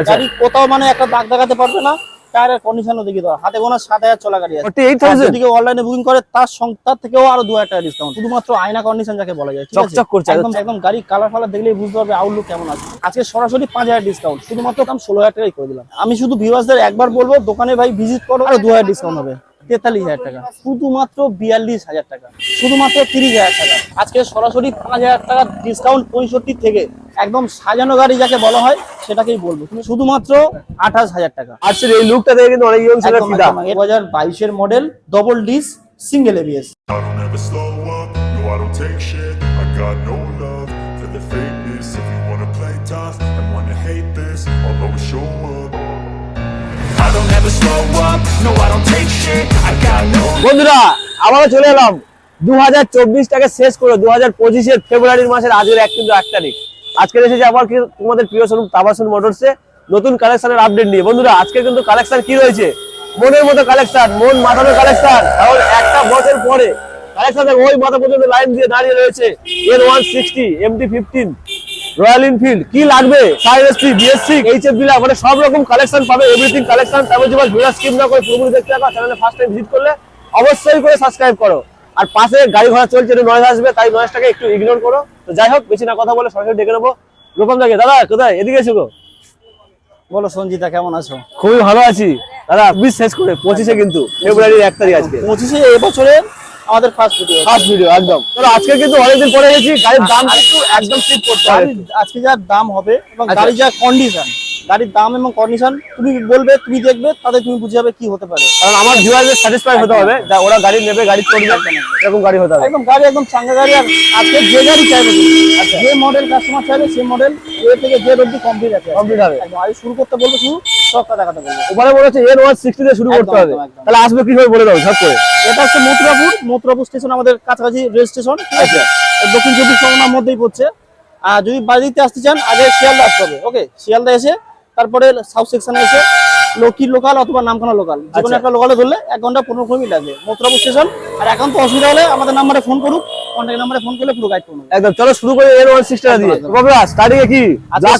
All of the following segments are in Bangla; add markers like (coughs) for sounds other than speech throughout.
আচ্ছা। গাড়ি কোথাও মানে একটা দাগ দেখাতে পারবে না টায়ারের কন্ডিশনও দেখি ধর হাতে গোনা সাত হাজার চলা গাড়ি আছে। যদি অনলাইনে বুকিং করে তার তার থেকেও আরও দু হাজার টাকা ডিসকাউন্ট শুধুমাত্র আয়না কন্ডিশন যাকে বলা যায় চকচক করছে, একদম একদম গাড়ি কালার ফালার দেখলেই বুঝতে পারবে আউটলুক কেমন আছে। আজকে সরাসরি পাঁচ হাজার ডিসকাউন্ট শুধুমাত্র দাম ষোলো হাজার টাকাই করে দিলাম। আমি শুধু ভিউয়ার্সদের একবার বলব দোকানে ভাই ভিজিট করো আর দু হাজার ডিসকাউন্ট হবে। তেতাল্লিশ হাজার টাকা। শুধুমাত্র বিয়াল্লিশ হাজার টাকা। শুধুমাত্র তিরিশ হাজার টাকা। আজকে সরাসরি পাঁচ হাজার টাকা ডিসকাউন্ট পঁয়ষট্টি থেকে একদম সাজানো গাড়ি যাকে বলা হয় সেটাকেই বলব। তুমি শুধুমাত্র আঠাশ হাজার টাকা। আজকের এই লুকটা দেখে কিন্তু অনেক ইয়ং ছেলেরা ফিদা। দু হাজার বাইশের model double disc single ABS বন্ধুরা আবারও চলে এলাম। দু হাজার চব্বিশটাকে শেষ করে দু হাজার পঁচিশের ফেব্রুয়ারির মাসের আজকের এক কিন্তু এক তারিখ। আজকে এসেছে আবার কি তোমাদের প্রিয় শোরুম তাবাসুন মোটরসে। নতুন কালেকশনের আপডেট নিয়ে। বন্ধুরা আজকে কিন্তু কালেকশন কি রয়েছে? মনের মতো কালেকশন মন মাথানো কালেকশন কারণ একটা বছর পরে কালেকশন ওই মাথা পর্যন্ত লাইন দিয়ে দাঁড়িয়ে রয়েছে এর one sixty MT fifteen Royal Enfield কি লাগবে? এইচ এফ মানে সব রকম কালেকশন পাবে এভরিথিং কালেকশন তারপর যে ভিডিও স্কিপ না করে পুরোপুরি দেখতে থাকো চ্যানেলে ফার্স্ট টাইম ভিজিট করলে অবশ্যই করে সাবস্ক্রাইব করো। আর পাশে গাড়ি ঘোড়া চলছে একটু নয়েজ আসবে তাই নয়েজটাকে একটু ইগনোর করো। তো যাই হোক বেশি না কথা বলে সরাসরি ডেকে নেব। রূপম দাকে দাদা কোথায়? এদিকে এসো বলো সঞ্জিতা কেমন আছো? খুবই ভালো আছি। দাদা বিশ শেষ করে পঁচিশে কিন্তু ফেব্রুয়ারির এক তারিখ আজকে। পঁচিশে এবছরে আমাদের ফার্স্ট ভিডিও ফার্স্ট ভিডিও একদম। চলো আজকে কিন্তু অনেকদিন পরে গেছি গাড়ির দাম কিন্তু একদম ঠিক করতে হবে। আজকে যা দাম হবে এবং গাড়ি গাড়ির যা কন্ডিশন গাড়ির দাম এবং কন্ডিশন তুমি বলবে তুমি দেখবে তাতে তুমি বুঝে যাবে কি হতে পারে। কারণ আমার ভিউয়ারদের স্যাটিসফাই হতে হবে যা ওরা গাড়ি নেবে গাড়ি করবে এরকম গাড়ি হতে হবে। একদম গাড়ি একদম চাঙ্গা গাড়ি আর আজকে যে গাড়ি চাইবে আচ্ছা, যে মডেল কাস্টমার চাইবে সেই মডেল এ থেকে যে অব্দি কমপ্লিট আছে। কমপ্লিট হবে। একদম আগে শুরু করতে বলব শুরু সবটা দেখাতে বলব। ওখানে বলেছে এর ওয়ান সিক্সটি দিয়ে শুরু করতে হবে। তাহলে আসবে কীভাবে বলে দাও সব করে। এটা হচ্ছে মথুরাপুর মথুরাপুর স্টেশন আমাদের কাছাকাছি রেল স্টেশন ঠিক আছে? আচ্ছা। দক্ষিণ চব্বিশ পরগনার মধ্যেই পড়ছে। আর যদি বাড়িতে আসতে চান আগে শিয়ালদা আসতে হবে ওকে শিয়ালদা এসে তারপরে সাউথ সেকশনে এসে লক্ষ্মী লোকাল অথবা নামখানা লোকাল। যে কোনো আচ্ছা। একটা লোকালে ধরলে এক ঘণ্টা পনেরো কুড়ি মিনিট লাগবে মথুরাপুর স্টেশন। আর একান্ত অসুবিধা হলে আমাদের নাম্বারে ফোন করুক। কন্ট্যাক্ট নাম্বারে ফোন করলে পুরো গাইড করুন। একদম চলো শুরু করে এর ওয়ান সিক্সটি দিয়ে। একদম, স্টার্টিং এ কি?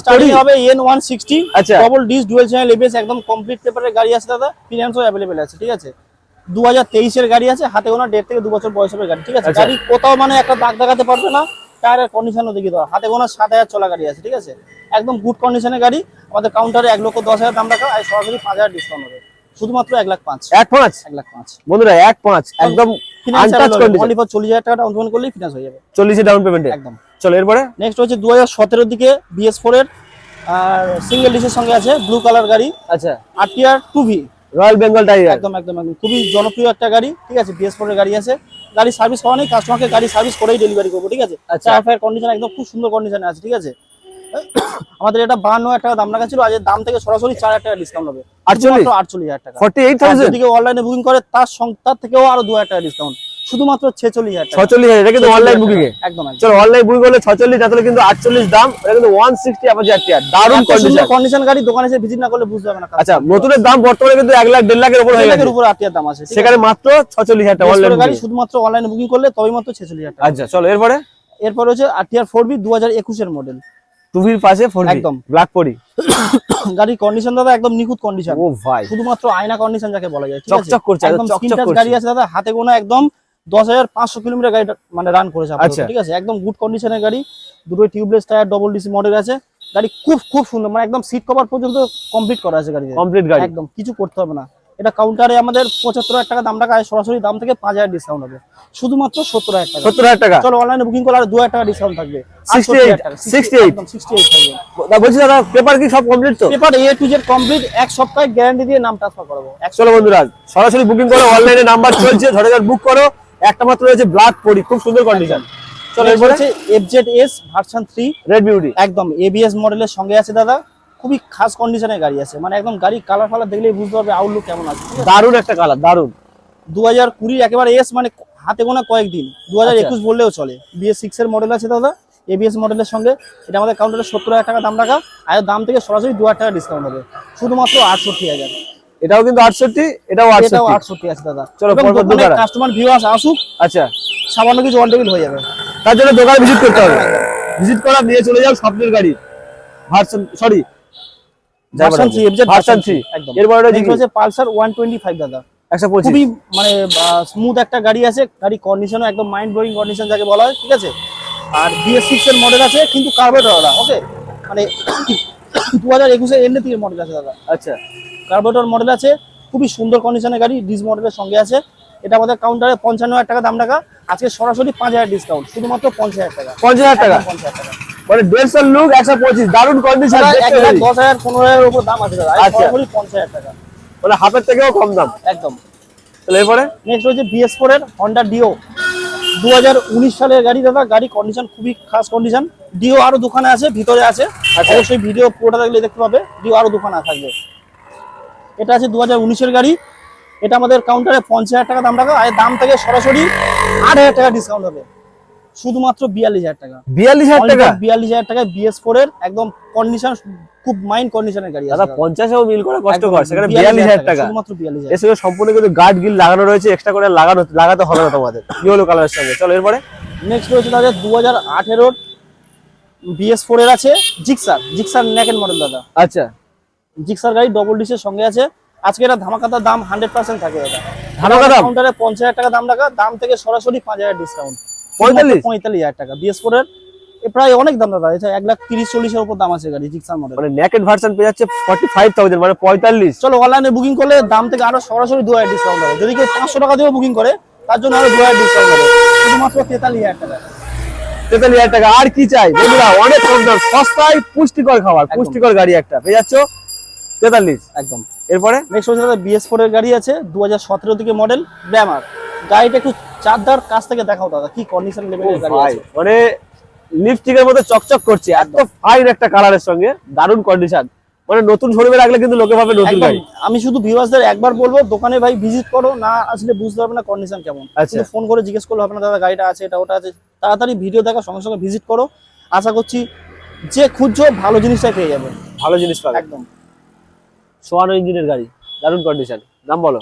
স্টার্টিং হবে এন ওয়ান সিক্সটি আচ্ছা। Double disc dual channel ABS একদম কমপ্লিট পেপারের গাড়ি আছে দাদা। ফিনান্সও অ্যাভেলেবেল আছে ঠিক আছে? দু হাজার তেইশের গাড়ি আছে। হাতে গোনা দেড় থেকে দু বছর বয়স হবে গাড়ি ঠিক আছে? আচ্ছা। গাড়ি কোথাও মানে একটা দাগ দেখাতে পারবে না। টায়ারের কন্ডিশনও দেখিয়ে দেওয়া হাতে গোনা সাত হাজার চলা গাড়ি আছে ঠিক আছে? একদম গুড কন্ডিশনের গাড়ি। আমাদের কাউন্টারে এক লক্ষ দশ হাজার দাম রাখা আর সরাসরি পাঁচ হাজার ডিসকাউন্ট হবে। শুধুমাত্র এক লাখ পাঁচ। এক পাঁচ? এক লাখ পাঁচ। বন্ধুরা এক পাঁচ। একদম চল্লিশ হাজার টাকা ডাউন পেমেন্ট করলেই ফিনান্স হয়ে যাবে। চল্লিশে ডাউন পেমেন্টে একদম। চলো এরপরে? নেক্সট হচ্ছে দু হাজার দিকে বিএস ফোর এর আর সিঙ্গেল সঙ্গে আছে ব্লু কালার গাড়ি। আচ্ছা। RTR two V royal Bengal tiger একদম একদম একদম। খুবই জনপ্রিয় একটা গাড়ি ঠিক আছে? বিএস ফোর এর গাড়ি আছে। গাড়ি সার্ভিস করা নেই কাস্টমারকে গাড়ি সার্ভিস করেই ডেলিভারি করব ঠিক আছে আচ্ছা। কন্ডিশন একদম খুব সুন্দর কন্ডিশনে আছে ঠিক আছে আমাদের এটা বান্ন হাজার টাকা দাম রাখা ছিল আজ দাম থেকে সরাসরি চার হাজার টাকা ডিসকাউন্ট হবে। আটচল্লিশ? আটচল্লিশ হাজার টাকা। ফর্টি এইট আর থাউজেন্ড যদি অনলাইনে বুকিং করে তার তার থেকেও আরও দু হাজার টাকা ডিসকাউন্ট শুধুমাত্র ছেচল্লিশ হাজার ছচল্লিশ হাজার এটা কিন্তু অনলাইন বুকিং এ একদম একদম। চলো অনলাইন বুকিং করলে ছচল্লিশ তাহলে কিন্তু আটচল্লিশ দাম এটা কিন্তু ওয়ান সিক্সটি দারুণ কন্ডিশন কন্ডিশন গাড়ি দোকানে এসে ভিজিট না করলে বুঝতে না আচ্ছা নতুনের দাম বর্তমানে কিন্তু এক লাখ দেড় লাখের উপর হয়ে গেছে। উপর আটিয়ার দাম আছে সেখানে মাত্র ছচল্লিশ হাজার টাকা গাড়ি শুধুমাত্র অনলাইনে বুকিং করলে তবেই মাত্র ছেচল্লিশ হাজার টাকা। আচ্ছা চলো এরপরে? এরপর হচ্ছে আরটিআর ফোর বি দু হাজার একুশের মডেল টুভির পাশে ফোর একদম। ব্ল্যাক পরি গাড়ির কন্ডিশন দাদা একদম নিখুঁত কন্ডিশন ও ভাই। শুধুমাত্র আয়না কন্ডিশন যাকে বলা যায় ঠিক আছে? চকচক করছে, একদম চকচক। গাড়ি আছে দাদা হাতে গোনা একদম দশ হাজার পাঁচশো কিলোমিটার গাড়ি মানে রান করেছে আচ্ছা। ঠিক আছে? একদম গুড কন্ডিশনের গাড়ি দুটোই tubeless tyre double disc model আছে। গাড়ি খুব খুব সুন্দর মানে একদম সিট কভার পর্যন্ত কমপ্লিট করা আছে গাড়িতে। কমপ্লিট গাড়ি। একদম কিছু করতে হবে না। এটা কাউন্টারে আমাদের পঁচাত্তর হাজার টাকা দাম রাখা সরাসরি দাম থেকে পাঁচ হাজার ডিসকাউন্ট হবে। শুধুমাত্র সত্তর হাজার টাকা। সত্তর হাজার টাকা? চলো অনলাইনে বুকিং করলে আর দু হাজার টাকা ডিসকাউন্ট থাকবে। 68, 68 সিক্সটি এইট থাকবে। তা বলছি দাদা পেপার কি সব কমপ্লিট তো? Paper A to Z complete এক সপ্তাহে গ্যারান্টি দিয়ে নাম ট্রান্সফার করাবো। চলো বন্ধুরা সরাসরি বুকিং করো অনলাইনে নাম্বার চলছে ধরে বুক করো। একটা মাত্র রয়েছে ব্ল্যাক পরি খুব সুন্দর কন্ডিশন চলো এরপরে? হচ্ছে FZ S version three red beauty একদম এবিএস মডেলের সঙ্গে আছে দাদা। খুবই খাস কন্ডিশনের গাড়ি আছে। মানে একদম গাড়ি কালার ফালার দেখলেই বুঝতে পারবে আউটলুক কেমন আছে। দারুণ একটা কালার দারুণ। দু হাজার কুড়ির একেবারে এস মানে হাতে গোনা কয়েকদিন। দু হাজার একুশ বললেও চলে। বিএস সিক্স এর মডেল আছে দাদা। এবিএস মডেলের সঙ্গে। এটা আমাদের কাউন্টারে সত্তর হাজার টাকা দাম রাখা। আর দাম থেকে সরাসরি দু হাজার টাকা ডিসকাউন্ট হবে। শুধুমাত্র আটষট্টি হাজার। এটাও কিন্তু আটষট্টি এটাও এটাও আটষট্টি আছে দাদা। চলো। কাস্টমার ভিউয়ার্স আসুক। আচ্ছা। সামান্য কিছু অন টেবিল হয়ে যাবে। তার জন্য দোকানে ভিজিট করতে হবে। ভিজিট করা নিয়ে চলে যাও স্বপ্নের গাড়ি। Version sorry version 3 FZ version three একদম। এরপরে রয়েছে হচ্ছে পালসার 125 দাদা। খুবই মানে স্মুথ একটা গাড়ি আছে। গাড়ি কন্ডিশনও একদম মাইন্ড ব্লোয়িং কন্ডিশন যাকে বলা হয় ঠিক আছে? আর বিএস সিক্স এর মডেল আছে কিন্তু ওকে মানে (coughs) দু হাজার একুশের এন্ডে থেকে মডেল আছে দাদা। আচ্ছা। কার্বোরেটর মডেল আছে খুবই সুন্দর কন্ডিশনের গাড়ি ডিস মডেলের সঙ্গে আছে। এটা আমাদের কাউন্টারে পঞ্চান্ন হাজার টাকা দাম রাখা। আজকে সরাসরি পাঁচ হাজার ডিসকাউন্ট শুধুমাত্র পঞ্চাশ হাজার টাকা। পঞ্চাশ হাজার টাকা? পঞ্চাশ হাজার টাকা। মানে দেড়শো লুক একশো পঁচিশ। দারুণ কন্ডিশন দশ হাজার পনেরো হাজার উপর দাম আছে দাদা। আচ্ছা। পঞ্চাশ হাজার টাকা। মানে হাফের থেকেও কম দাম। একদম। তাহলে এরপরে? নেক্সট হচ্ছে বিএস ফোর এর হন্ডা ডিও দু সালের গাড়ি দাদা গাড়ি কন্ডিশন খুবই খাস কন্ডিশন ডিও আরও দোকানে আছে ভিতরে আছে। আচ্ছা। অবশ্যই ভিডিও পুরোটা দেখলে দেখতে পাবে। ডিও আরও দোকানে থাকবে। এটা আছে দু হাজার গাড়ি। এটা আমাদের কাউন্টারে পঞ্চাশ হাজার টাকা দাম রাখা। আর দাম থেকে সরাসরি আট হাজার টাকা ডিসকাউন্ট হবে। শুধুমাত্র বিয়াল্লিশ হাজার টাকা। বিয়াল্লিশ হাজার টাকা? বিয়াল্লিশ হাজার টাকা বিএস ফোর এর একদম কন্ডিশন খুব মাইন্ড কন্ডিশনের গাড়ি দাদা দাদা। পঞ্চাশেও মিল করে কষ্ট কর সেখানে বিয়াল্লিশ হাজার টাকা শুধুমাত্র বিয়াল্লিশ এর সঙ্গে সম্পূর্ণ কিন্তু গার্ড গিল লাগানো রয়েছে এক্সট্রা করে লাগানো লাগাতে হবে না তোমাদের। ইয়েলো কালারের সঙ্গে? চলো এরপরে? নেক্সট রয়েছে তাদের দু হাজার আঠেরোর বিএস ফোর এর আছে জিক্সার জিক্সার নেকেন মডেল দাদা। আচ্ছা। জিক্সার গাড়ি ডবল ডিসের সঙ্গে আছে। আজকে এটা ধামাকাতার দাম হান্ড্রেড পার্সেন্ট থাকে এটা ধামাকা দাম? কাউন্টারে পঞ্চাশ হাজার টাকা দাম রাখা দাম থেকে সরাসরি পাঁচ হাজার ডিসকাউন্ট 45? পঁয়তাল্লিশ হাজার টাকা। বিএস ফোর এর প্রায় অনেক দাম দাদা এটা এক লাখ তিরিশ চল্লিশের উপর দাম আছে গাড়ি জিক্সার মডেল মানে নেকেট ভার্সন পেয়ে যাচ্ছে ফর্টি ফাইভ থাউজেন্ড মানে পঁয়তাল্লিশ। চলো অনলাইনে বুকিং করলে দাম থেকে আরও সরাসরি দু হাজার ডিসকাউন্ট হবে। যদি কেউ পাঁচশো টাকা দিয়েও বুকিং করে তার জন্য আরও দু হাজার ডিসকাউন্ট হবে। শুধুমাত্র তেতাল্লিশ হাজার টাকা। তেতাল্লিশ হাজার টাকা। আর কি চাই? বন্ধুরা অনেক কম দাম সস্তায় পুষ্টিকর খাবার পুষ্টিকর গাড়ি একটা। পেয়ে যাচ্ছ তেতাল্লিশ। একদম। এরপরে? নেক্সট হচ্ছে দাদা বিএস ফোর এর গাড়ি আছে দু হাজার সতেরো থেকে মডেল ব্যামার গাড়িটা একটু চারদার কাছ থেকে দেখাও দাদা কি কন্ডিশন লেভেলের গাড়ি আছে? মানে লিপস্টিকের মতো চকচক করছে এত ফাইন একটা কালারের সঙ্গে দারুণ কন্ডিশন মানে নতুন শোরুমে রাখলে কিন্তু লোকে ভাবে নতুন গাড়ি। আমি শুধু ভিউয়ার্সদের একবার বলব দোকানে ভাই ভিজিট করো না আসলে বুঝতে পারবে না কন্ডিশন কেমন। আচ্ছা। ফোন করে জিজ্ঞেস করলে হবে না দাদা গাড়িটা আছে এটা ওটা আছে। তাড়াতাড়ি ভিডিও দেখা সঙ্গে সঙ্গে ভিজিট করো। আশা করছি যে খুঁজছো ভালো জিনিসটাই পেয়ে যাবে। ভালো জিনিস পাবে। একদম। সোয়ানো ইঞ্জিনের গাড়ি দারুণ কন্ডিশন দাম বলো।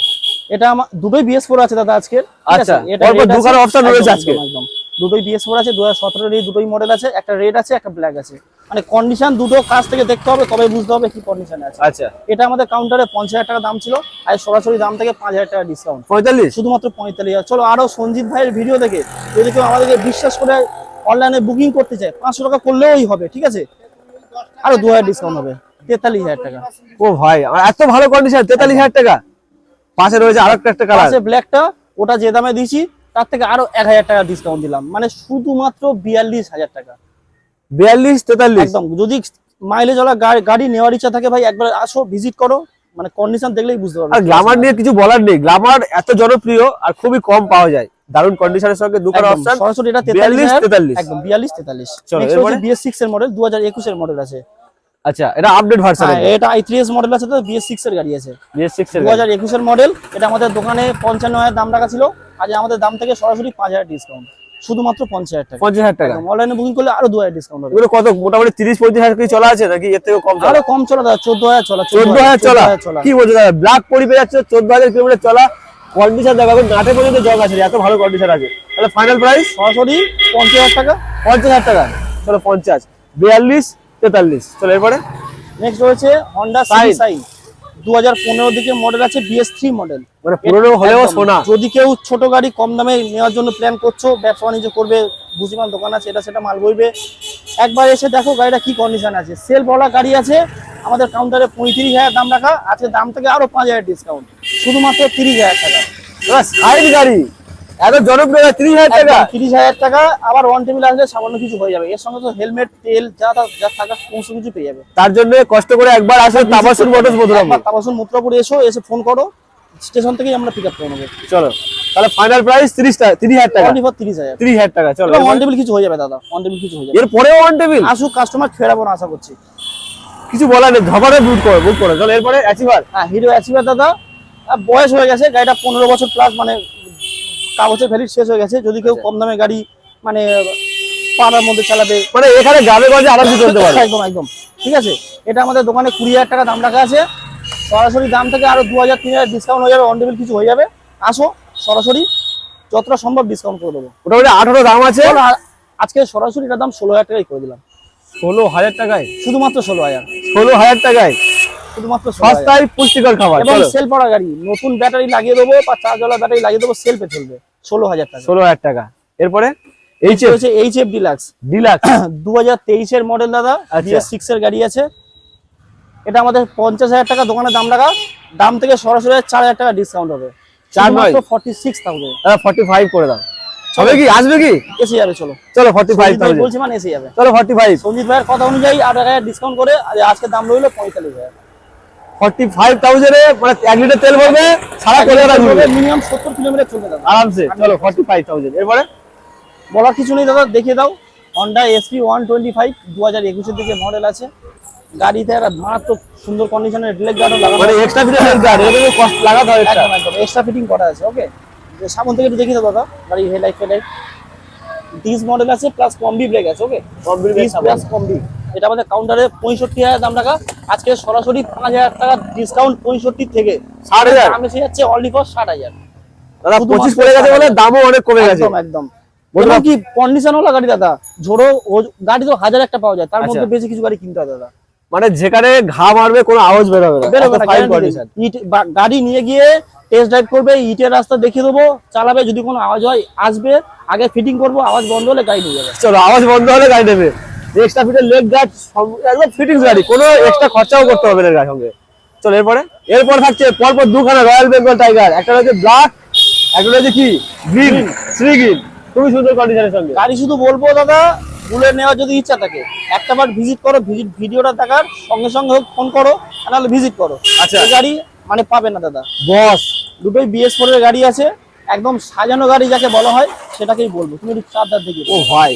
এটা আমার দুটোই বিএস ফোর আছে দাদা আজকের আচ্ছা, পরপর দুখানা রয়েছে আজকে। একদম দুটোই বিএস ফোর আছে দু হাজার এই দুটোই মডেল আছে একটা রেড আছে একটা ব্ল্যাক আছে। মানে কন্ডিশন দুটো কাছ থেকে দেখতে হবে তবে বুঝতে হবে কি কন্ডিশন আছে। আচ্ছা। এটা আমাদের কাউন্টারে পঞ্চাশ হাজার টাকা দাম ছিল আর সরাসরি দাম থেকে পাঁচ হাজার টাকা ডিসকাউন্ট পঁয়তাল্লিশ? শুধুমাত্র পঁয়তাল্লিশ হাজার। চলো আরও সঞ্জিত ভাইয়ের ভিডিও দেখে যদি কেউ আমাদেরকে বিশ্বাস করে অনলাইনে বুকিং করতে চায় পাঁচশো টাকা করলেই হবে ঠিক আছে? আরও দু হাজার ডিসকাউন্ট হবে তেতাল্লিশ হাজার টাকা। ও ভাই এত ভালো কন্ডিশন তেতাল্লিশ হাজার টাকা? পাশে রয়েছে আরেকটা একটা কালার আছে ব্ল্যাকটা ওটা যে দামে দিয়েছি তার থেকে আরও এক হাজার টাকা ডিসকাউন্ট দিলাম। মানে শুধুমাত্র বিয়াল্লিশ হাজার টাকা। বিয়াল্লিশ তেতাল্লিশ। একদম যদি মাইলেজ ওলা গাড়ি নেওয়ার ইচ্ছা থাকে ভাই একবার আসো ভিজিট করো। মানে কন্ডিশন দেখলেই বুঝতে পারবে। আর গ্লামার নিয়ে কিছু বলার নেই। গ্লামার এত জনপ্রিয় আর খুবই কম পাওয়া যায়। দারুণ কন্ডিশনের সঙ্গে একদম, অপশন সরাসরি এটা 42, 43 43 একদম বিয়াল্লিশ তেতাল্লিশ। চলো, নেক্সট এরপরে? হচ্ছে বিএস সিক্স এর মডেল দু হাজার একুশের মডেল আছে। আচ্ছা এটা আপডেট ভার্সন হ্যাঁ এটা আই থ্রি এস মডেল আছে তো বিএস সিক্স এর গাড়ি আছে। বিএস এর দু হাজার একুশের মডেল এটা আমাদের দোকানে পঞ্চান্ন হাজার দাম রাখা ছিল। আজ আমাদের দাম থেকে সরাসরি পাঁচ হাজার ডিসকাউন্ট শুধুমাত্র পঞ্চাশ হাজার টাকা। পঞ্চাশ হাজার টাকা। অনলাইনে বুকিং করলে আরও দু হাজার ডিসকাউন্ট হবে। এগুলো কত মোটামুটি তিরিশ পঁয়ত্রিশ হাজার কি চলা আছে নাকি? এর থেকে কম চলা। আরও কম চলা দাদা চোদ্দ হাজার চলা চোদ্দ হাজার চলা? চলা। কি বলছো দাদা? ব্ল্যাক পরি পেয়ে যাচ্ছে চোদ্দ হাজার কিলোমিটার চলা। কন্ডিশন দেখো এখন নাটে পর্যন্ত জগ আছে এত ভালো কন্ডিশন আছে। তাহলে ফাইনাল প্রাইস সরাসরি পঞ্চাশ হাজার টাকা। পঞ্চাশ হাজার টাকা। চলো পঞ্চাশ। বিয়াল্লিশ তেতাল্লিশ। চলো এরপরে? নেক্সট রয়েছে হন্ডা। সাই দু হাজার পনেরো দিকে মডেল আছে বিএস থ্রি মডেল মানে পুরোনো হলেও সোনা। যদি কেউ ছোট গাড়ি কম দামে নেওয়ার জন্য প্ল্যান করছ ব্যবসা বাণিজ্য করবে বুঝিমান দোকান আছে এটা সেটা মাল বইবে। একবার এসে দেখো গাড়িটা কি কন্ডিশন আছে। সেল বলা গাড়ি আছে আমাদের কাউন্টারে পঁয়ত্রিশ হাজার দাম রাখা আজকে দাম থেকে আরও পাঁচ হাজার ডিসকাউন্ট শুধুমাত্র তিরিশ হাজার টাকা। সাইড গাড়ি। এত জনপ্রিয় তিরিশ হাজার টাকা? তিরিশ হাজার টাকা আবার ওয়ান টেবিল আসলে সামান্য কিছু হয়ে যাবে। এর সঙ্গে তো হেলমেট তেল যা যা থাকা সমস্ত কিছু পেয়ে যাবে। তার জন্য কষ্ট করে একবার আসো তাবাসুর মোটরস একবার তাবাসুর মুত্রাপুর এসো এসে ফোন করো। স্টেশন থেকেই আমরা পিক আপ করে নেব। চলো। তাহলে ফাইনাল প্রাইস তিরিশ টাকা তিরিশ হাজার টাকা। অনলি ফর তিরিশ হাজার। তিরিশ হাজার টাকা চলো। ওয়ান টেবিল কিছু হয়ে যাবে দাদা। ওয়ান টেবিল কিছু হয়ে যাবে। এর পরেও ওয়ান টেবিল আসুক কাস্টমার ফেরাবো না আশা করছি। কিছু বলার নেই ধপারে বুক করো বুক করো। চলো এরপরে অ্যাচিভার হ্যাঁ হিরো অ্যাচিভার দাদা। বয়স হয়ে গেছে গাড়িটা পনেরো বছর প্লাস মানে কাগজের ভ্যালিড শেষ হয়ে গেছে। যদি কেউ কম দামে গাড়ি মানে পাড়ার মধ্যে চালাবে। মানে এখানে গ্রামে গঞ্জে আরামসে চলতে পারে। একদম একদম ঠিক আছে? এটা আমাদের দোকানে কুড়ি হাজার টাকা দাম রাখা আছে। সরাসরি দাম থেকে আরও দু হাজার তিন হাজার ডিসকাউন্ট হয়ে যাবে। অন টেবিল কিছু হয়ে যাবে। আসো সরাসরি যতটা সম্ভব ডিসকাউন্ট করে দেবো। মোটামুটি আঠারো দাম আছে। আজকে সরাসরি এটার দাম ষোলো হাজার টাকাই করে দিলাম। ষোলো হাজার টাকায়? শুধুমাত্র ষোলো হাজার। ষোলো হাজার টাকায়? শুধুমাত্র সস্তায় পুষ্টিকর খাবার এবং সেল পড়া গাড়ি। নতুন ব্যাটারি লাগিয়ে দেবো বা চার্জওয়ালা ব্যাটারি লাগিয়ে দেবো সেলফে চলবে। ষোলো হাজার টাকা। ষোলো হাজার টাকা। এরপরে এইচ এইচ হচ্ছে এইচ এফ ডিলাক্স ডিলাক্স দু হাজার তেইশের মডেল দাদা আচ্ছা। সিক্স এর গাড়ি আছে। এটা আমাদের পঞ্চাশ হাজার টাকা দোকানে দাম রাখা। দাম থেকে সরাসরি চার হাজার টাকা ডিসকাউন্ট হবে। চার নয়? Forty six thousand forty five করে দাও। হবে কি? আসবে কি? এসে যাবে চলো। চলো ফর্টি ফাইভ বলছি মানে এসে যাবে। চলো ফর্টি ফাইভ সঞ্জিত ভাইয়ের কথা অনুযায়ী আট হাজার ডিসকাউন্ট করে আর আজকে দাম রইল পঁয়তাল্লিশ হাজার। ফর্টি ফাইভ থাউজেন্ডে মানে এক লিটার তেল ভরবে সারা কলকাতা ঘুরবে। মিনিমাম সত্তর কিলোমিটার চলবে দাদা আরামসে। চলো ফর্টি ফাইভ থাউজেন্ড এরপরে? বলার কিছু নেই দাদা দেখিয়ে দাও। Honda SP one twenty five দু হাজার একুশের দিকে মডেল আছে। গাড়িতে একটা মারাত্মক সুন্দর কন্ডিশনের ডিলেক গার্ডও লাগানো মানে এক্সট্রা ফিটার গার্ড এটা কষ্ট লাগাতে হয় একদম একদম এক্সট্রা ফিটিং করা আছে ওকে সামন থেকে একটু দেখিয়ে দাও দাদা গাড়ি হেডলাইট ফেলাইট ডিস মডেল আছে প্লাস কম্বি ব্রেক আছে ওকে ডিস সামনে। প্লাস কম্বি এটা আমাদের কাউন্টারে পঁয়ষট্টি হাজার দাম রাখা। আজকে সরাসরি পাঁচ হাজার টাকা ডিসকাউন্ট পঁয়ষট্টি থেকে। ষাট হাজার? দাম এসে যাচ্ছে অনলি ফর ষাট হাজার। দাদা পঁচিশ পড়ে গেছে বলে দামও অনেক কমে গেছে। একদম একদম। বন্ধুরা- কি কন্ডিশন হলো গাড়ি দাদা? ঝোড়ো গাড়ি তো হাজার একটা পাওয়া যায় তার আচ্ছা। মধ্যে বেশি কিছু গাড়ি কিনতে হয় দাদা। মানে যেখানে ঘা মারবে কোনো আওয়াজ বেরোবে না। গাড়ি নিয়ে গিয়ে টেস্ট ড্রাইভ করবে ইটের রাস্তা দেখিয়ে দেবো চালাবে যদি কোনো আওয়াজ হয় আসবে আগে ফিটিং করব আওয়াজ বন্ধ হলে গাড়ি নিয়ে যাবে। চলো আওয়াজ বন্ধ হলে গাড়ি নেবে। এক্সট্রা ফিটের লেগ গার্ড একদম ফিটিংস গাড়ি কোনো এক্সট্রা খরচাও করতে হবে না এর সঙ্গে। চলো এরপরে? এরপর থাকছে পরপর দুখানা রয়্যাল বেঙ্গল টাইগার একটা রয়েছে ব্ল্যাক একটা রয়েছে কি? গ্রিন শ্রী গ্রিন খুবই সুন্দর কন্ডিশনের সঙ্গে। গাড়ি শুধু বলব দাদা বুলেট নেওয়ার যদি ইচ্ছা থাকে একটা বার ভিজিট করো ভিজিট ভিডিওটা দেখার সঙ্গে সঙ্গে হোক ফোন করো নাহলে ভিজিট করো। আচ্ছা। গাড়ি মানে পাবে না দাদা। বস দুটোই বিএস ফোর এর গাড়ি আছে একদম সাজানো গাড়ি যাকে বলা হয় সেটাকেই বলব। তুমি একটু চারদার দেখি। ও ভাই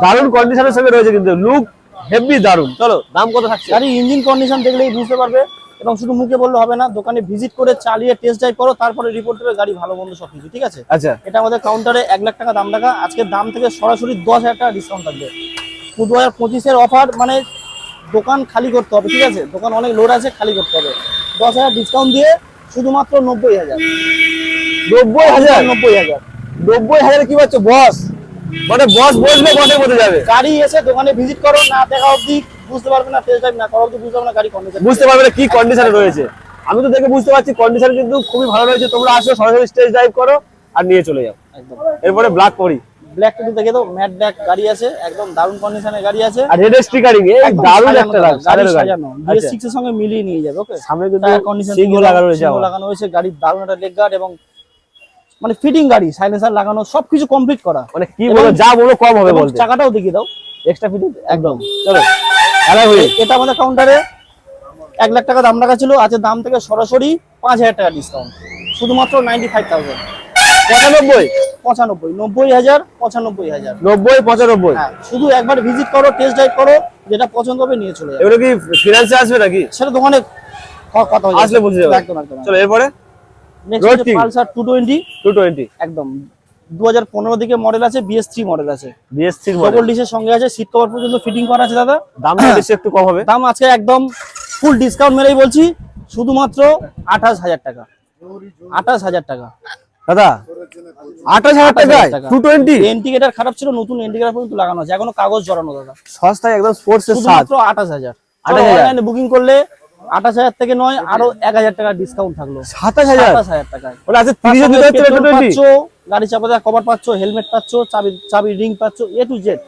দারুণ কন্ডিশনের সঙ্গে রয়েছে কিন্তু। লুক হেভি দারুণ। চলো দাম কত থাকছে? গাড়ির ইঞ্জিন কন্ডিশন দেখলেই বুঝতে পারবে এবং শুধু মুখে বললে হবে না দোকানে ভিজিট করে চালিয়ে টেস্ট ড্রাইভ করো তারপরে রিপোর্ট দেবে গাড়ি ভালো মন্দ সব কিছু ঠিক আছে? আচ্ছা। এটা আমাদের কাউন্টারে এক লাখ টাকা দাম রাখা। আজকের দাম থেকে সরাসরি দশ হাজার টাকা ডিসকাউন্ট থাকবে। দু হাজার পঁচিশের অফার মানে দোকান খালি করতে হবে ঠিক আছে? দোকান অনেক লোড আছে খালি করতে হবে। দশ হাজার ডিসকাউন্ট দিয়ে শুধুমাত্র নব্বই হাজার। নব্বই হাজার? নব্বই হাজার। নব্বই হাজার কি পাচ্ছ বস মানে বস বসলে বসের মধ্যে যাবে। গাড়ি এসে দোকানে ভিজিট করো না দেখা অবধি বুঝতে পারবে না টেস্ট ড্রাইভ না করা অবধি বুঝতে পারবে না গাড়ি কন্ডিশন বুঝতে পারবে না কি কন্ডিশনে রয়েছে। আমি তো দেখে বুঝতে পারছি কন্ডিশন কিন্তু খুবই ভালো রয়েছে। তোমরা আসো সরাসরি স্টেজ ড্রাইভ করো আর নিয়ে চলে যাও। একদম। এরপরে ব্ল্যাক করি ব্ল্যাক টু দেখে তো ম্যাট ব্ল্যাক গাড়ি আছে একদম দারুণ কন্ডিশনের গাড়ি আছে। আর রেড স্টিকারিং এই দারুণ একটা গাড়ি সাজানো গাড়ি। সাজানো আচ্ছা BS6 এর সঙ্গে মিলিয়ে নিয়ে যাবে ওকে সামনে কিন্তু কন্ডিশন লাগানো রয়েছে। লাগানো হয়েছে গাড়ির দারুণ একটা লেগ গার্ড এবং মানে ফিটিং গাড়ি সাইলেন্সার লাগানো সবকিছু কমপ্লিট করা। মানে কি বলো যা বলো কম হবে বলতে। চাকাটাও দেখিয়ে দাও এক্সট্রা ফিটিং একদম। চলো এটা আমাদের কাউন্টারে এক লাখ টাকা দাম রাখা ছিল আছে দাম থেকে সরাসরি পাঁচ হাজার টাকা ডিসকাউন্ট শুধুমাত্র নাইনটি ফাইভ থাউজেন্ড পঁচানব্বই? পঁচানব্বই নব্বই হাজার পঁচানব্বই হাজার। নব্বই পঁচানব্বই? হ্যাঁ শুধু একবার ভিজিট করো টেস্ট ড্রাইভ করো যেটা পছন্দ হবে নিয়ে চলে যাবে। এগুলো কি ফিনান্সে আসবে নাকি? সেটা দোকানে কথা আসলে বুঝে যাবে। একদম একদম। চলো এরপরে? নেক্সট। পালসার একদম। দিকে মডেল আছে মডেল আছে। ডবল ডিসের সঙ্গে আছে সিট কভার পর্যন্ত ফিটিং করা আছে দাদা। বেশি একটু কম হবে। দাম আজকে একদম ফুল ডিসকাউন্ট মেরেই বলছি শুধুমাত্র আঠাশ হাজার টাকা। আঠাশ হাজার টাকা। দাদা টাকায় খারাপ ছিল নতুন পর্যন্ত লাগানো আছে। এখনও কাগজ জড়ানো দাদা। সস্তায় একদম স্পোর্টস এর সাথ 28,000 বুকিং করলে আঠাশ হাজার থেকে নয় আরও এক হাজার টাকা ডিসকাউন্ট থাকল। সাতাশ হাজার? সাতাশ হাজার টাকায় পাচ্ছ গাড়ি চাপাতে কভার পাচ্ছ হেলমেট পাচ্ছ চাবি চাবি রিং পাচ্ছ এ টু জেড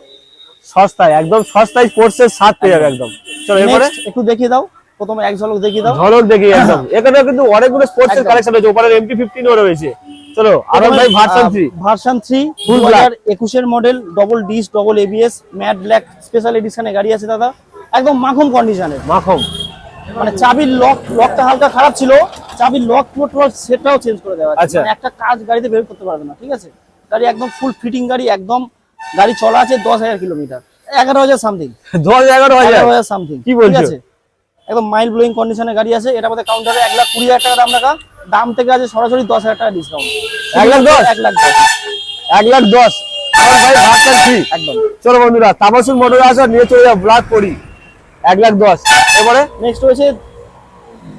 সস্তায় একদম সস্তায় স্পোর্টস এর পেয়ে যাবে একদম। চলো এরপরে একটু দেখিয়ে দাও প্রথমে এক ঝলক দেখিয়ে দাও। ঝলক একদম এখানে কিন্তু অনেকগুলো স্পোর্টস এর একদম। কালেকশন রয়েছে। ওপারে এমটি ফিফটিন ও রয়েছে। চলো ভাই version version model double disc double ABS matte black special এডিশনে গাড়ি আছে দাদা। একদম মাখন কন্ডিশনের মাখম। মানে চাবির লক লকটা হালকা খারাপ ছিল। চাবির লক টোটাল সেটাও চেঞ্জ করে দেওয়া আছে। আচ্ছা। মানে একটা কাজ গাড়িতে বের করতে পারবে না ঠিক আছে? গাড়ি একদম ফুল ফিটিং গাড়ি একদম গাড়ি চলা আছে দশ হাজার কিলোমিটার। এগারো হাজার সামথিং (laughs) দশ এগারো হাজার? সামথিং কি বলছো? আছে? একদম মাইল ব্লোয়িং কন্ডিশনের গাড়ি আছে। এটা আমাদের কাউন্টারে এক লাখ কুড়ি হাজার টাকা দাম রাখা। দাম থেকে আছে সরাসরি দশ হাজার টাকা ডিসকাউন্ট এক লাখ দশ? এক লাখ দশ। এক লাখ দশ। একদম। চলো বন্ধুরা তামাসুর মোটর আসো নিয়ে চলে যাও ব্ল্যাক করি। এক লাখ দশ। এরপরে? নেক্সট হয়েছে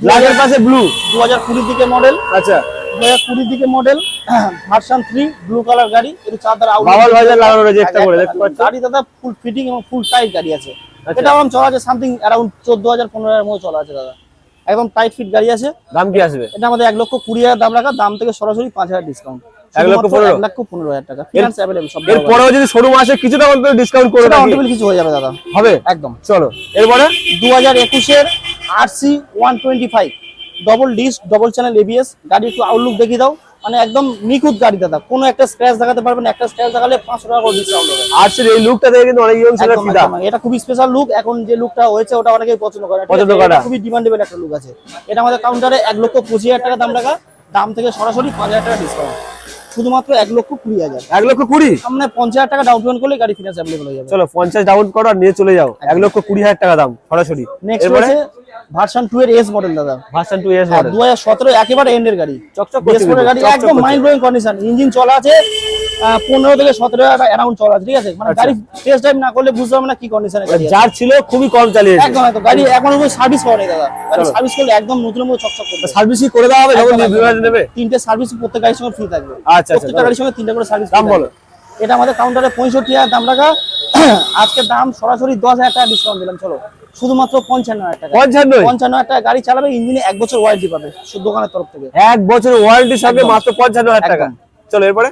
ব্ল্যাকের পাশে ব্লু দু হাজার কুড়ির দিকে মডেল আচ্ছা। দু হাজার কুড়ির দিকে model version three blue colour গাড়ি। একটু চারদার আউট লাগানো রয়েছে extra করে, দেখতে পাচ্ছ? গাড়ি দাদা ফুল ফিটিং এবং ফুল টাইট গাড়ি আছে। আচ্ছা। এটা আমার চলা আছে সামথিং অ্যারাউন্ড চোদ্দ হাজার পনেরো হাজার মতো চলা আছে দাদা। একদম টাইট ফিট গাড়ি আছে। দাম কি আসবে? এটা আমাদের এক লক্ষ কুড়ি হাজার দাম রাখা দাম থেকে সরাসরি পাঁচ হাজার ডিসকাউন্ট এক লক্ষ পনেরো? এক লক্ষ পনেরো হাজার টাকা। ফিনান্স অ্যাভেলেবল সব এর যদি শোরুম আসে কিছুটা অন্তত ডিসকাউন্ট করে? কিছু হয়ে যাবে দাদা। হবে? একদম। চলো এরপরে? দু হাজার একুশের RC one twenty five double disc double channel ABS গাড়ি একটু আউটলুক দেখিয়ে দাও। মানে একদম নিখুঁত গাড়ি দাদা। কোনো একটা স্ক্র্যাচ দেখাতে পারবেন একটা স্ক্র্যাচ দেখালে পাঁচশো টাকা করে ডিসকাউন্ট হবে আর্টসের এই লুকটা দেখে কিন্তু অনেক ছেলের ফিদা। এটা খুবই স্পেশাল লুক এখন যে লুকটা হয়েছে ওটা অনেকেই পছন্দ করে পছন্দ? করা। খুবই ডিমান্ডেবল একটা লুক আছে। এটা আমাদের কাউন্টারে এক লক্ষ পঁচিশ হাজার টাকা দাম রাখা। দাম থেকে সরাসরি পাঁচ হাজার টাকা ডিসকাউন্ট শুধুমাত্র এক লক্ষ কুড়ি হাজার। এক লক্ষ কুড়ি? সামনে পঞ্চাশ হাজার টাকা ডাউন পেমেন্ট করলে গাড়ি ফিনান্স অ্যাভেলেবল হয়ে যাবে। চলো পঞ্চাশ ডাউন করো আর নিয়ে চলে যাও। এক লক্ষ কুড়ি হাজার টাকা দাম সরাসরি। নেক্সট রয়েছে ভার্সন এর এস মডেল দাদা। ভার্সন এস মডেল দু হাজার সতেরো একেবারে এন্ডের গাড়ি। চকচক করছে গাড়ি একদম মাইন্ড ব্লোয়িং কন্ডিশন ইঞ্জিন চলা আছে পনেরো থেকে সতেরো অ্যারাউন্ড চলা ঠিক আছে? মানে আচ্ছা। গাড়ি টেস্ট ড্রাইভ না করলে বুঝতে পারবে না কি কন্ডিশনে গাড়ি যার ছিল খুবই কম চালিয়েছে। একদম একদম। গাড়ি এখনও কোনো সার্ভিস করে দাদা। গাড়ি সার্ভিস করলে একদম নতুন মতো চকচক করবে সার্ভিসিং করে দেওয়া হবে? যখন নেবে। তিনটে সার্ভিস প্রত্যেক গাড়ির সঙ্গে ফ্রি থাকবে। আচ্ছা, আচ্ছা, প্রত্যেকটা গাড়ির সঙ্গে তিনটা করে সার্ভিস দাম বলো। এটা আমাদের কাউন্টারে পঁয়ষট্টি হাজার দাম রাখা। (clears throat) আজকে দাম সরাসরি দশ হাজার টাকা ডিসকাউন্ট দিলাম চলো। শুধুমাত্র পঞ্চান্ন হাজার টাকা। পঞ্চান্ন পঞ্চান্ন হাজার টাকা গাড়ি চালাবে ইঞ্জিনে এক বছর ওয়ারেন্টি পাবে দোকানের তরফ থেকে। এক বছর ওয়ারেন্টির সঙ্গে মাত্র পঞ্চান্ন হাজার টাকা। চলো এরপরে?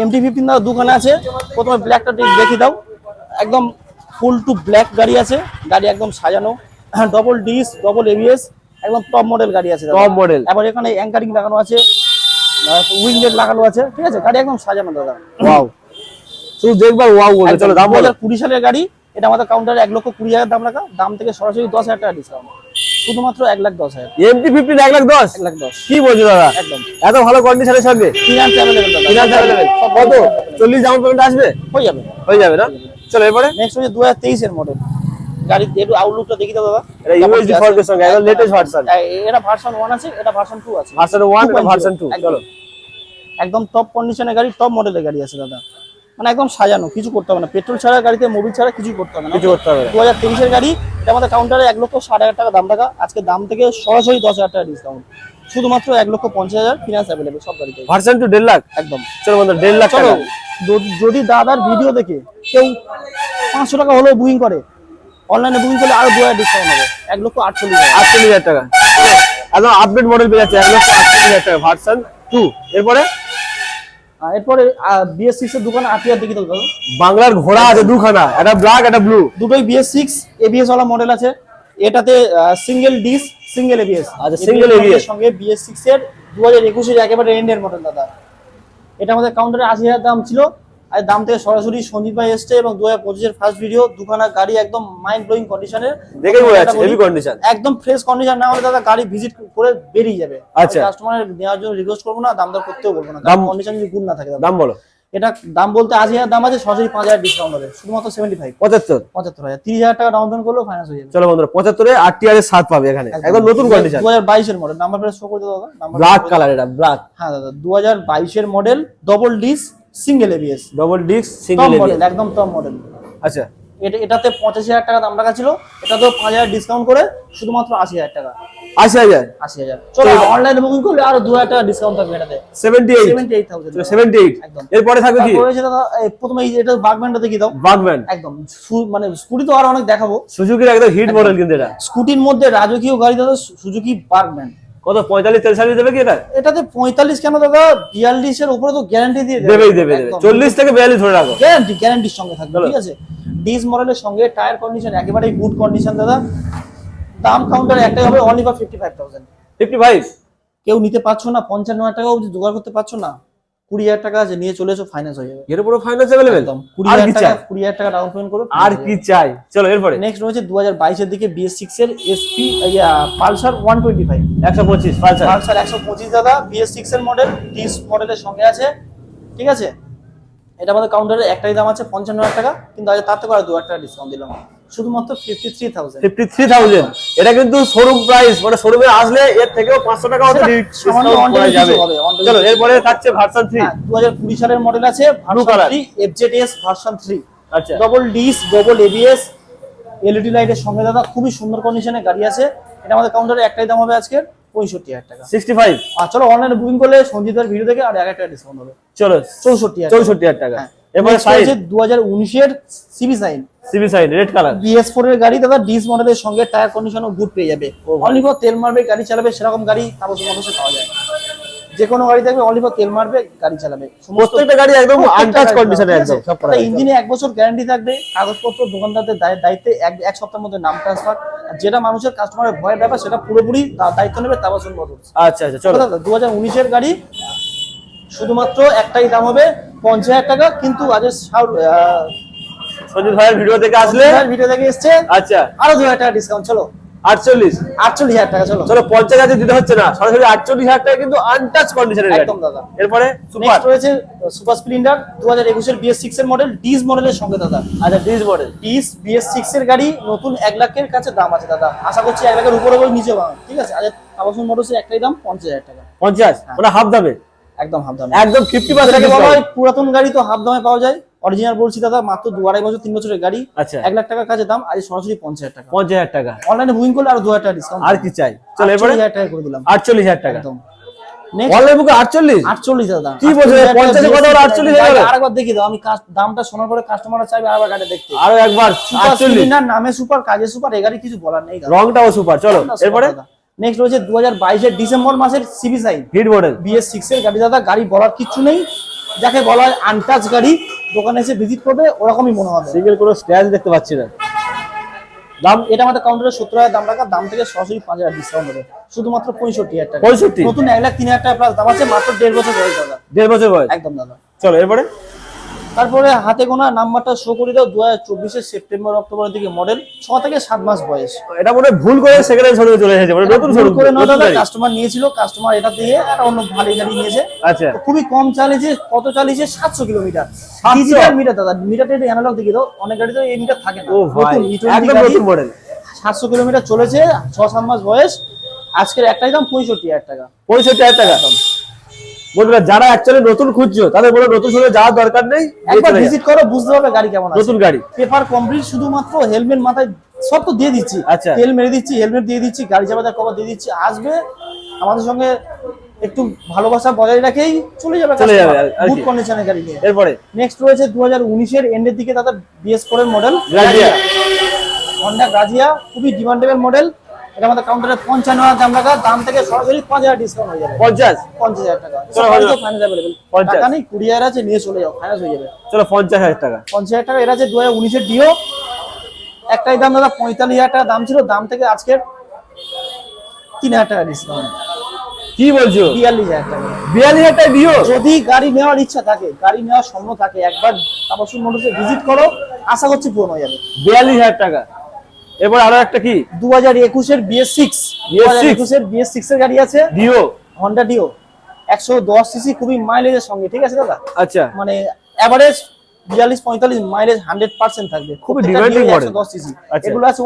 এমটি ফিফটিন দাদা দোকানে আছে। প্রথমে ব্ল্যাকটা দেখিয়ে দাও। একদম ফুল টু ব্ল্যাক গাড়ি আছে। গাড়ি একদম সাজানো। ডবল ডিস ডবল এবিএস একদম টপ মডেল গাড়ি আছে Top model। এবার এখানে অ্যাঙ্কারিং লাগানো আছে। উইন্ডেড লাগানো আছে ঠিক আছে? গাড়ি একদম সাজানো দাদা। ওয়াও। শুধু দেখবার ওয়াও বলবে চলো দাম বলো। কুড়ি সালের গাড়ি এটা আমাদের কাউন্টারে এক লক্ষ কুড়ি হাজার দাম রাখা দাম থেকে সরাসরি দশ হাজার টাকা ডিসকাউন্ট শুধুমাত্র এক লাখ দশ হাজার। এমটি ফিফটিন এক লাখ দশ? এক লাখ দশ। কি বলছো দাদা? একদম। এত ভালো কন্ডিশনের সঙ্গে? ফিনান্স অ্যাভেলেবেল ফিনান্স অ্যাভেলেবেল কত? চল্লিশ ডাউন পেমেন্ট আসবে? হয়ে যাবে। হয়ে যাবে না? চলো এরপরে নেক্সট হচ্ছে দু হাজার তেইশের মডেল গাড়ির একটু আউটলুকটা দেখি দাও দাদা এটা ইউএসডি সঙ্গে একদম লেটেস্ট ভার্সন এটা ভার্সন ওয়ান আছে এটা ভার্সন টু আছে। ভার্সন ওয়ান 2.0 ভার্সন টু একদম। চলো। একদম টপ কন্ডিশনের গাড়ি টপ মডেলের গাড়ি আছে দাদা। মানে একদম সাজানো কিছু করতে হবে না। পেট্রোল ছাড়া গাড়িতে মোবিল ছাড়া কিছু করতে হবে না। কিছু করতে হবে না। দু হাজার তেইশের গাড়ি এটা আমাদের কাউন্টারে এক লক্ষ ষাট হাজার টাকা দাম টাকা আজকে দাম থেকে সরাসরি দশ হাজার টাকা ডিসকাউন্ট শুধুমাত্র এক লক্ষ পঞ্চাশ হাজার ফিনান্স অ্যাভেলেবেল সব গাড়িতে। ভার্সন টু দেড় লাখ? একদম। চলো বন্ধু দেড় লাখ চলো যদি দাদার ভিডিও দেখে কেউ পাঁচশো টাকা হলেও বুকিং করে অনলাইনে বুকিং করলে আরও দু হাজার ডিসকাউন্ট হবে। এক লক্ষ আটচল্লিশ আটচল্লিশ হাজার টাকা। একদম আপডেট মডেল পেয়ে যাচ্ছে এক লক্ষ আটচল্লিশ হাজার টাকা ভার্সন টু এরপরে? এরপরে বিএস সিক্স এর দোকানে আট হাজার দেখি তো বাংলার ঘোড়া আছে দুখানা একটা ব্ল্যাক একটা ব্লু দুটোই বিএস সিক্স এবিএস ওয়ালা মডেল আছে। এটাতে সিঙ্গেল ডিস সিঙ্গেল এবিএস আচ্ছা, single ABS সঙ্গে বিএস সিক্স এর দু হাজার একুশের একেবারে এন্ডের মডেল দাদা। এটা আমাদের কাউন্টারে আশি হাজার দাম ছিল। আর দাম থেকে সরাসরি সঞ্জিত ভাই এসছে এবং দু হাজার পঁচিশের ফার্স্ট ভিডিও দুখানা গাড়ি একদম মাইন্ড ব্লোয়িং কন্ডিশনের বোঝা যাচ্ছে হেভি কন্ডিশন একদম ফ্রেশ কন্ডিশন না হলে দাদা গাড়ি ভিজিট করে বেরিয়ে যাবে। আচ্ছা। কাস্টমারের নেওয়ার জন্য রিকোয়েস্ট করব না দাম দর করতেও বলব না। দাম- কন্ডিশন যদি গুণ না থাকে দাম বলো। এটা দাম বলতে আশি হাজার দাম আছে সরাসরি পাঁচ হাজার ডিসকাউন্ট হবে। শুধুমাত্র সেভেন্টি ফাইভ পঁচাত্তর। পঁচাত্তর হাজার। তিরিশ হাজার টাকা ডাউন পেমেন্ট করলেও ফাইন্যান্স হয়ে যাবে। চলো বন্ধুরা পঁচাত্তরে আট টিয়ারের সাত পাবে এখানে। একদম। নতুন কন্ডিশন দু হাজার বাইশের মডেল নাম্বার প্লেট শো করে দাদা। ব্ল্যাক কালার এটা ব্ল্যাক হ্যাঁ দাদা দু হাজার বাইশের model double disc single ABS double disc single model একদম টপ মডেল আচ্ছা। এটা এটাতে পঁচাশি হাজার টাকা দাম রাখা ছিল। এটাতেও পাঁচ হাজার ডিসকাউন্ট করে শুধুমাত্র আশি হাজার টাকা। আশি হাজার? আশি হাজার। চলো অনলাইনে বুকিং করলে আরও দু হাজার টাকা ডিসকাউন্ট থাকবে এটাতে। Seventy eight seventy eight thousand seventy eight একদম। এরপরে থাকবে কি? প্রথমে এটা বাগম্যানটা দেখি দাও। বাগম্যান একদম। মানে স্কুটি তো আর অনেক দেখাবো। সুজুকির একদম হিট মডেল কিন্তু এটা। স্কুটির মধ্যে রাজকীয় গাড়ি দাদা সুজুকি বার্গম্যান কত পঁয়তাল্লিশ তেল সার্ভিস দেবে কি এটা? এটাতে পঁয়তাল্লিশ কেন দাদা? বিয়াল্লিশ এর উপরে তো গ্যারান্টি দিয়ে দেবেই দেবে চল্লিশ থেকে বিয়াল্লিশ ধরে রাখো। গ্যারান্টি গ্যারান্টির সঙ্গে থাকবে ঠিক আছে? ডিস মডেলের সঙ্গে টায়ার কন্ডিশন একেবারেই গুড কন্ডিশন দাদা। দাম কাউন্টার একটাই হবে only for fifty five thousand fifty five কেউ নিতে পারছ না পঞ্চান্ন হাজার টাকা অবধি জোগাড় করতে পারছ না? কুড়ি হাজার টাকা আছে নিয়ে চলে এসো ফাইন্যান্স হয়ে যাবে। এর উপরে ফাইন্যান্স অ্যাভেলেবেল একদম। কুড়ি হাজার টাকা কুড়ি হাজার টাকা ডাউন পেমেন্ট করো আর কি চাই? চলো এরপরে। নেক্সট রয়েছে দু হাজার বাইশের দিকে বিএস সিক্স এর SP Pulsar one twenty five একশো পঁচিশ পালসার। পালসার একশো পঁচিশ দাদা বিএস সিক্স এর মডেল ডিস মডেলের সঙ্গে আছে। ঠিক আছে? এটা আমাদের কাউন্টারে একটাই দাম আছে পঞ্চান্ন হাজার টাকা কিন্তু আজ তার থেকে আর দু হাজার টাকা ডিসকাউন্ট দিলাম। শুধুমাত্র fifty three thousand fifty three thousand এটা কিন্তু শোরুম প্রাইস মানে শোরুমে আসলে এর থেকেও পাঁচশো টাকা হয়তো on করা যাবে। চলো এরপরে থাকছে ভার্সন থ্রি হ্যাঁ দু হাজার কুড়ি সালের মডেল আছে। Three FZ S version three আচ্ছা। Double disc double ABS LED লাইটের সঙ্গে দাদা খুবই সুন্দর কন্ডিশনে গাড়ি আছে। এটা আমাদের কাউন্টারে একটাই দাম হবে আজকের পঁয়ষট্টি হাজার টাকা। সিক্সটি ফাইভ আর চলো অনলাইনে বুকিং করলে সঞ্জিতের ভিডিও থেকে আর এক টাকা ডিসকাউন্ট হবে। চলো চৌষট্টি হাজার চৌষট্টি হাজার টাকা। হ্যাঁ। এবারে দু হাজার উনিশের সিবি সাইন সিবি রেড কালারের গাড়ি দাদা ডিস মডেলের সঙ্গে টায়ার কন্ডিশন ও গুড পেয়ে যাবে। অনলি ফর তেল মারবে গাড়ি চালাবে সেরকম গাড়ি তাপস মানুষে পাওয়া যায়। যে কোনো গাড়ি থাকবে অনলি ফর তেল মারবে গাড়ি চালাবে। প্রত্যেকটা গাড়ি একদম আনটাচ কন্ডিশনে। ইঞ্জিনে এক বছর গ্যারান্টি থাকবে কাগজপত্র দোকানদারদের দায়িত্বে এক এক সপ্তাহের মধ্যে নাম ট্রান্সফার যেটা মানুষের কাস্টমারের ভয়ের ব্যাপার সেটা পুরোপুরি দায়িত্ব নেবে তাবাসুন মোটরস। আচ্ছা আচ্ছা চলো। দু হাজার উনিশের গাড়ি শুধুমাত্র একটাই দাম হবে পঞ্চাশ হাজার টাকা কিন্তু আজ সঞ্জিত ভাইয়ের ভিডিও থেকে আসলে? ভিডিও থেকে এসছে। আচ্ছা। আরও দু হাজার টাকা ডিসকাউন্ট চলো। আটচল্লিশ। আটচল্লিশ হাজার টাকা চলো। চলো পঞ্চাশ হাজার দিতে হচ্ছে না। সরাসরি আটচল্লিশ হাজার টাকা কিন্তু আনটাচ কন্ডিশনের একদম দাদা। এরপরে সুপার। রয়েছে সুপার স্প্লেন্ডার দু হাজার একুশের বিএস সিক্স এর মডেল ডিস মডেলের সঙ্গে দাদা। আচ্ছা disc model disc BS six এর গাড়ি নতুন এক লাখের কাছে দাম আছে দাদা। আশা করছি এক লাখের উপরে নিচে ঠিক আছে? আবাসন মোটরসের একটাই দাম পঞ্চাশ হাজার টাকা। পঞ্চাশ? ওটা হাফ দামে? একদম হাফ দামে একদম ফিফটি পার্সেন্ট পুরাতন গাড়ি তো হাফ দামে পাওয়া যায়। অরিজিনাল বলছি দাদা মাত্র দু আড়াই বছর তিন বছরের গাড়ি। আচ্ছা। এক লাখ টাকার কাছে দাম আজ সরাসরি পঞ্চাশ হাজার টাকা। পঞ্চাশ হাজার টাকা। অনলাইনে বুকিং করলে আরও দু হাজার টাকা ডিসকাউন্ট আর কি চাই? চলো এরপরে হাজার টাকা করে দিলাম। আটচল্লিশ হাজার টাকা। একদম। অনলাইন বুকে দাদা। কি বলছো? 48,000 পঞ্চাশে টাকা 48 আরেকবার দেখি দাও আমি কাজ- দামটা শোনার পরে কাস্টমাররা চাইবে আরেকবার গাড়ি দেখতে। আরও একবার নামে সুপার কাজে সুপার এ গাড়ি কিছু বলার নেই। রংটাও সুপার চলো এরপরে? নেক্সট রয়েছে দু হাজার বাইশের ডিসেম্বর মাসের CB Shine hit model BS six এর গাড়ি দাদা গাড়ি বলার কিচ্ছু নেই। যাকে বলা হয় আনটাচ গাড়ি দোকানে এসে ভিজিট করবে ওরকমই মনে হবে। সিঙ্গেল কোনো স্ক্র্যাচ দেখতে পাচ্ছি না। দাম এটা আমাদের কাউন্টারে সত্তর হাজার দাম রাখা দাম থেকে সরাসরি পাঁচ হাজার ডিসকাউন্ট হবে। শুধুমাত্র পঁয়ষট্টি হাজার টাকা। 65? নতুন এক লাখ তিন হাজার টাকা প্লাস দাম আছে মাত্র দেড় বছর বয়স দাদা। দেড় বছর বয়স। একদম দাদা। চলো এরপরে? তারপরে হাতে গোনা নাম্বারটা শো করে দাও দু হাজার চব্বিশের সেপ্টেম্বর অক্টোবরের দিকে মডেল ছ থেকে সাত মাস বয়স। এটা মনে ভুল করে সেকেন্ড শোরুমে চলে এসেছে মানে নতুন শোরুম করে না দাদা কাস্টমার নিয়েছিল কাস্টমার এটা দিয়ে একটা অন্য ভালো গাড়ি নিয়েছে। আচ্ছা। খুবই কম চালিয়েছে কত চালিয়েছে? সাতশো কিলোমিটার। 700? ডিজিটাল মিটার দাদা মিটারটা একটু অ্যানালগ দেখি দাও অনেক গাড়িতে এই মিটার থাকে না। নতুন মডেল সাতশো কিলোমিটার চলেছে ছ সাত মাস বয়স। আজকের একটাই দাম পঁয়ষট্টি হাজার টাকা। পঁয়ষট্টি হাজার টাকা। বন্ধুরা যারা অ্যাকচুয়ালি নতুন খুঁজছো তাদের বলে নতুন শোরুমে যাওয়ার দরকার নেই একবার ভিজিট করো বুঝতে পারবে গাড়ি কেমন নতুন গাড়ি। পেপার কমপ্লিট শুধুমাত্র হেলমেট মাথায় সব তো দিয়ে দিচ্ছি। আচ্ছা। তেল মেরে দিচ্ছি হেলমেট দিয়ে দিচ্ছি গাড়ি চাপাতে কভার দিয়ে দিচ্ছি আসবে আমাদের সঙ্গে একটু ভালোবাসা বজায় রেখেই চলে যাবে চলে যাবে, গুড কন্ডিশনের গাড়ি নিয়ে। এরপরে? নেক্সট রয়েছে দু হাজার উনিশের এন্ডের দিকে তাদের বিএস ফোর এর মডেল। হন্ডা গ্রাজিয়া খুবই ডিমান্ডেবল মডেল এটা আমাদের কাউন্টারে পঞ্চান্ন হাজার দাম দাম থেকে সরাসরি পাঁচ হাজার ডিসকাউন্ট হয়ে যাবে। পঞ্চাশ? পঞ্চাশ হাজার টাকা। অ্যাভেলেবেল নেই কুড়ি হাজার আছে নিয়ে চলে যাও ফাইনাল হয়ে যাবে। চলো পঞ্চাশ হাজার টাকা। পঞ্চাশ হাজার টাকা এরা যে দু হাজার উনিশের ডিও একটাই দাম দাদা পঁয়তাল্লিশ হাজার টাকা দাম ছিল দাম থেকে আজকের তিন হাজার টাকা ডিসকাউন্ট কি বলছো? বিয়াল্লিশ হাজার টাকা। বিয়াল্লিশ হাজার টাকা দিও যদি গাড়ি নেওয়ার ইচ্ছা থাকে গাড়ি নেওয়ার স্বপ্ন থাকে একবার তাপসুর মোটরসে ভিজিট করো আশা করছি পূরণ হয়ে যাবে। বিয়াল্লিশ হাজার টাকা। এরপর আরও একটা কি? দু হাজার একুশের বিএস সিক্স BS6 একুশের বিএস সিক্স এর গাড়ি আছে। ডিও হন্ডা ডিও একশো দশ সিসি খুবই মাইলেজের সঙ্গে ঠিক আছে দাদা? আচ্ছা। মানে অ্যাভারেজ বিয়াল্লিশ পঁয়তাল্লিশ মাইলেজ হান্ড্রেড পার্সেন্ট থাকবে। খুবই 110 সিসি আচ্ছা। এগুলো আছে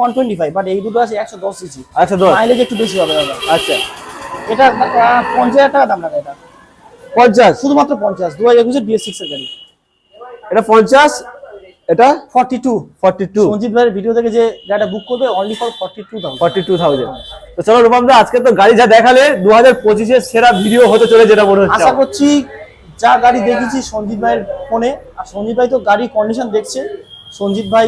বাট এই দুটো আছে সিসি আচ্ছা দশ। মাইলেজ একটু বেশি হবে দাদা। আচ্ছা। এটা আহ, পঞ্চাশ হাজার টাকা দাম লাগবে এটা। পঞ্চাশ? শুধুমাত্র এর গাড়ি। এটা পঞ্চাশ এটা? Forty two forty two Sanjit ভাইয়ের ভিডিও থেকে যে গাড়িটা বুক করবে অনলি ফর ফর্টি টু দাম ফর্টি টু থাউজেন্ড তো চলো রূপম দা আজকে তো গাড়ি যা দেখালে দু হাজার পঁচিশের সেরা ভিডিও হতে চলে যেটা মনে হচ্ছে আশা করছি যা গাড়ি দেখেছি সঞ্জিত ভাইয়ের ফোনে আর সঞ্জিত ভাই তো গাড়ি কন্ডিশন দেখছে সঞ্জিত ভাই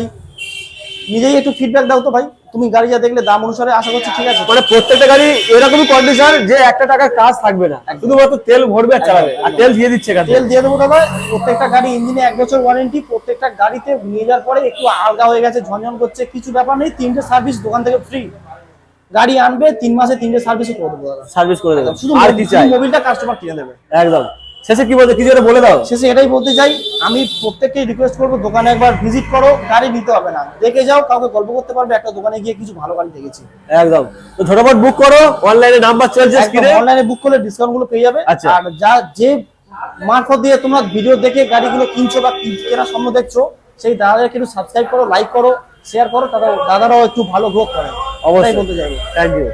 নিজেই একটু ফিডব্যাক দাও তো ভাই। তুমি গাড়ি যা দেখলে দাম অনুসারে আশা করছি ঠিক আছে। মানে প্রত্যেকটা গাড়ি এরকমই কন্ডিশন যে একটা টাকার কাজ থাকবে না। শুধুমাত্র তেল ভরবে আর চালাবে। আর তেল দিয়ে দিচ্ছে তেল দিয়ে দেবো দাদা প্রত্যেকটা গাড়ি ইঞ্জিনে এক বছর ওয়ারেন্টি প্রত্যেকটা গাড়িতে নিয়ে যাওয়ার পরে একটু আলগা হয়ে গেছে ঝনঝন করছে কিছু ব্যাপার নেই তিনটে সার্ভিস দোকান থেকে ফ্রি গাড়ি আনবে তিন মাসে তিনটে সার্ভিস করে দেবো দাদা। সার্ভিস করে দেবে। শুধু আর মোবিলটা কাস্টমার কিনে দেবে একদম। শেষে কি বলতে কিছু বলে দাও। শেষে এটাই বলতে চাই আমি প্রত্যেককে রিকোয়েস্ট করব দোকানে একবার ভিজিট করো গাড়ি নিতে হবে না। দেখে যাও কাউকে গল্প করতে পারবে একটা দোকানে গিয়ে কিছু ভালো গাড়ি দেখেছি। একদম। তো ঝটপট বুক করো অনলাইনে নাম্বার চলছে স্ক্রিনে অনলাইনে বুক করলে ডিসকাউন্টগুলো পেয়ে যাবে। আচ্ছা। আর যা যে মারফত দিয়ে তোমরা ভিডিও দেখে গাড়িগুলো কিনছো বা কিন- কেনার স্বপ্ন দেখছ সেই দাদাদেরকে একটু সাবস্ক্রাইব করো লাইক করো শেয়ার করো তারা দাদারাও একটু ভালো গ্রোথ করে। অবশ্যই। বলতে চাইব। Thank you